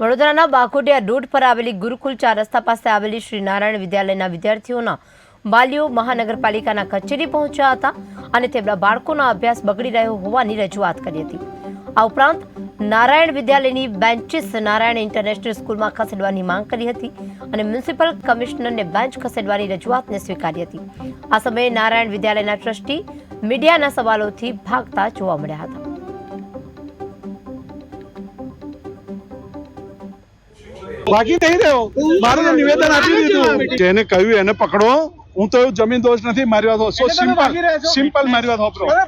વડોદરાના બાકોડિયા રોડ પર આવેલી ગુરુકુલ ચાર રસ્તા પાસે આવેલી શ્રી નારાયણ વિદ્યાલયના વિદ્યાર્થીઓના વાલીઓ મહાનગરપાલિકાના કચેરી પહોંચ્યા હતા અને તેમના બાળકોનો અભ્યાસ બગડી રહ્યો હોવાની રજૂઆત કરી હતી. આ ઉપરાંત નારાયણ વિદ્યાલયની બેન્ચીસ નારાયણ ઇન્ટરનેશનલ સ્કૂલમાં ખસેડવાની માંગ કરી હતી અને મ્યુનિસિપલ કમિશનરને બેન્ચ ખસેડવાની રજૂઆતને સ્વીકારી હતી. આ સમયે નારાયણ વિદ્યાલયના ટ્રસ્ટી મીડિયાના સવાલોથી ભાગતા જોવા મળ્યા હતા. ભાગી નહીં રહ્યો. મારું નિવેદન આપી દીધું. જેને કહ્યું એને પકડો. હું તો જમીન દોષ નથી મારી વાત સો સિમ્પલ? સિમ્પલ મારી વાત વાપરો. ગયા?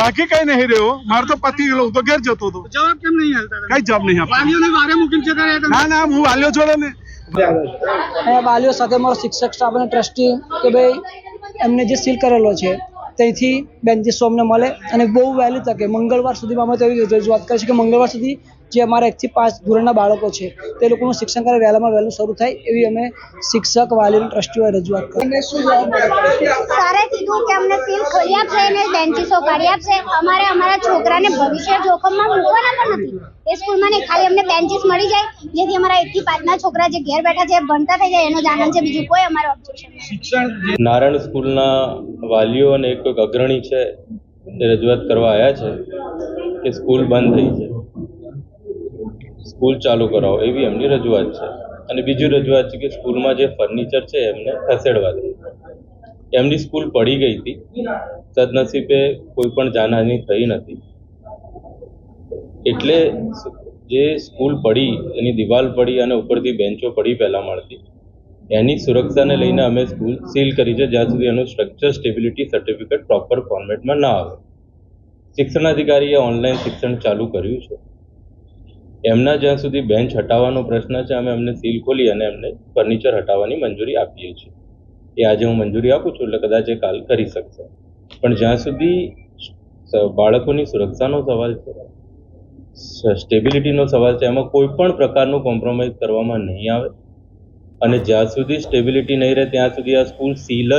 બાકી કઈ નહીં રહ્યો. મારે તો પતિ ગયેલો હું તો ઘેર જતો હતો. જવાબ કેમ નહીં હાલતા કઈ જવાબ નહીં આપતો? ના ના હું વાલ્યો જોડે ને વાલીઓ સાથે મારો શિક્ષક સ્ટાફ અને ટ્રસ્ટી કે ભાઈ એમને જે સીલ કરેલો છે ત્યાંથી બેન્ચીસો સોમને મળે. અને બહુ વહેલી તકે મંગળવાર સુધીમાં અમે તો એવી રજૂઆત કરી છે કે મંગળવાર સુધી જે અમારા એકથી પાંચ ધોરણના બાળકો છે તે લોકોનું શિક્ષણ કાર્ય વહેલામાં વહેલું શરૂ થાય એવી અમે શિક્ષક વાલી અને ટ્રસ્ટીઓએ રજૂઆત કરી. સારે કીધું કે અમને સીલ ખોલી આપશે અને બેન્ચીસો કાઢી આપશે. અમારે અમારા છોકરાને ભવિષ્ય જોખમમાં મૂકવાના પણ નથી. એ સ્કૂલમાં નહીં ખાલી અમને બેન્ચીસ મળી જાય. જેથી અમારા એકથી પાંચના છોકરા જે ઘેર બેઠા છે ભણતા થઈ જાય. એનો જ આનંદ છે. બીજું કોઈ અમારો ઓબ્જેક્શન નથી. નારાયણ સ્કૂલના વાલીઓ અને એક અગ્રણી છે રજૂઆત કરવા આવ્યા છે કે સ્કૂલ બંધ થઈ છે. સ્કૂલ ચાલુ કરાવો, એવી એમની રજૂઆત છે. અને બીજી રજૂઆત છે કે સ્કૂલમાં જે ફર્નિચર છે, એમને ખસેડવા દે. એમની સ્કૂલ પડી ગઈ હતી. સદનસીબે કોઈ પણ જાનહાની થઈ નથી. એટલે જે સ્કૂલ પડી, એની દિવાલ પડી અને ઉપરથી બેન્ચો પડી પહેલા મળતી. એની સુરક્ષાને લઈને અમે સ્કૂલ સીલ કરી છે, જ્યાં સુધી એનું સ્ટ્રક્ચર સ્ટેબિલિટી સર્ટિફિકેટ પ્રોપર ફોર્મેટમાં ના આવે. શિક્ષણાધિકારીએ ઓનલાઈન શિક્ષણ ચાલુ કર્યું છે. એમના જ્યાં સુધી બેન્ચ હટાવવાનો પ્રશ્ન છે, અમે એમને સીલ ખોલી અને એમને ફર્નિચર હટાવવાની મંજૂરી આપીએ છીએ. એ આજે હું મંજૂરી આપું છું, એટલે કદાચ એ કાલ કરી શકશે. પણ જ્યાં સુધી બાળકોની સુરક્ષાનો સવાલ છે સ્ટેબિલિટીનો સવાલ છે, એમાં કોઈ પણ પ્રકારનું કોમ્પ્રોમાઇઝ કરવામાં નહીં આવે. અને જ્યાં સુધી સ્ટેબિલિટી નહીં રહે, ત્યાં સુધી આ સ્કૂલ સીલ